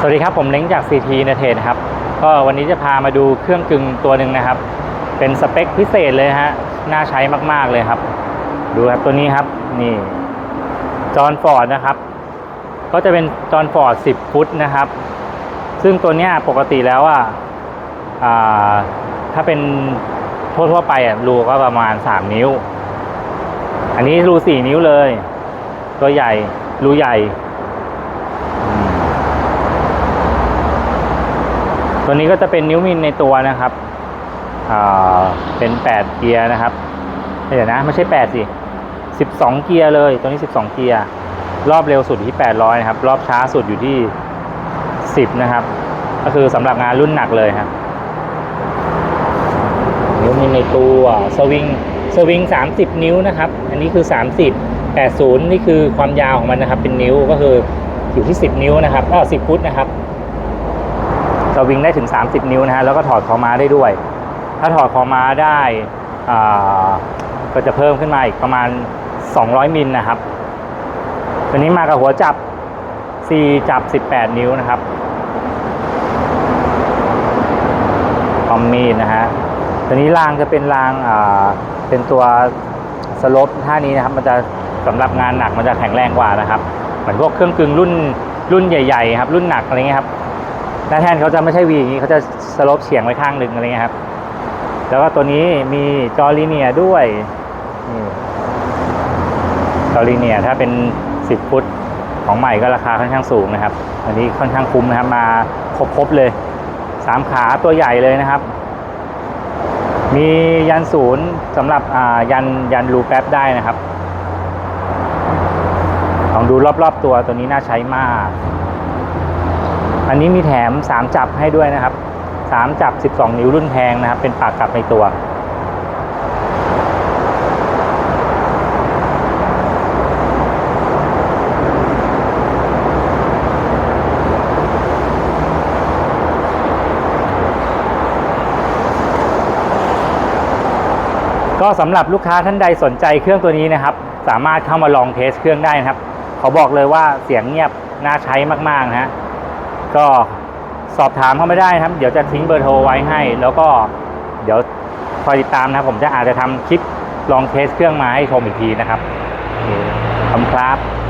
สวัสดีครับ ผมเล้งจาก CT นเทนครับ ก็วันนี้จะพามาดูเครื่องกึงตัวหนึ่งนะครับ เป็นสเปคพิเศษเลยฮะ น่าใช้มากๆเลยครับ ดูครับตัวนี้ครับ นี่จอห์นฟอร์ดนะครับ ก็จะเป็นจอห์นฟอร์ด 10 ฟุตนะครับ ซึ่งตัวนี้ปกติแล้วอะถ้าเป็นทั่วๆไปอะรูก็ประมาณ 3 นิ้ว อันนี้รู 4 นิ้วเลย ตัวใหญ่รูใหญ่อืม ตัวนี้ก็จะเป็นนิ้วมินในตัวนะครับเป็น8เกียร์นะครับเดี๋ยวนะไม่ใช่8สิ12 เกียร์เลยตัวนี้ 12 เกียร์รอบเร็วสุดอยู่ที่ 800 นะครับ รอบช้าสุดอยู่ที่ 10 นะครับ ก็คือสำหรับงานรุ่นหนักเลยครับนิ้วมีในตัวสวิงสวิง 30 นิ้วนะครับ อันนี้คือ 30 80 นี่คือความยาวของมันนะครับ เป็นนิ้วก็คืออยู่ที่ 10 นิ้วนะครับก็10 ฟุตนะครับ สวิงได้ถึง 30 นิ้วนะฮะแล้วก็ถอดคอม้าได้ด้วย ถ้าถอดคอม้าได้ก็จะเพิ่มขึ้นมาอีกประมาณ 200 มิลนะครับตัวนี้มากับหัวจับ 4 จับ 18 นิ้วนะครับคอมมีดนะฮะตัวนี้รางจะเป็นรางเป็นตัวสโลปท่านี้นะครับ มันจะสำหรับงานหนักมันจะแข็งแรงกว่านะครับ เหมือนพวกเครื่องกึ่งรุ่นรุ่นใหญ่ๆครับรุ่นหนักอะไรเงี้ยครับ หน้าแท่นเขาจะไม่ใช่วีอย่างนี้เขาจะสโลปเฉียงไว้ข้างหนึ่งอะไรเงี้ยครับ แล้วก็ตัวนี้มีจอลีเนียด้วยจอลีเนียถ้าเป็น 10 ฟุตของใหม่ก็ราคาค่อนข้างสูงนะครับ อันนี้ค่อนข้างคุ้มนะครับ มาครบๆเลยสามขาตัวใหญ่เลยนะครับ มียันศูนย์สำหรับยันยันรูแป๊บได้นะครับลองดูรอบๆตัวตัวนี้น่าใช้มาก อันนี้มีแถม 3 จับให้ด้วยนะครับ 3 จับ 12 นิ้วรุ่นแพงนะครับ เป็นปากกลับในตัว ก็สำหรับลูกค้าท่านใดสนใจเครื่องตัวนี้นะครับ สามารถเข้ามาลองเทสเครื่องได้นะครับเขาบอกเลยว่าเสียงเงียบน่าใช้มากๆนะฮะ ก็สอบถามเขาไม่ได้ครับ เดี๋ยวจะทิ้งเบอร์โทรไว้ให้ แล้วก็เดี๋ยวคอยติดตามนะครับ ผมจะอาจจะทำคลิปลองเทสเครื่องมาให้ชมอีกทีนะครับคขอบคุณครับ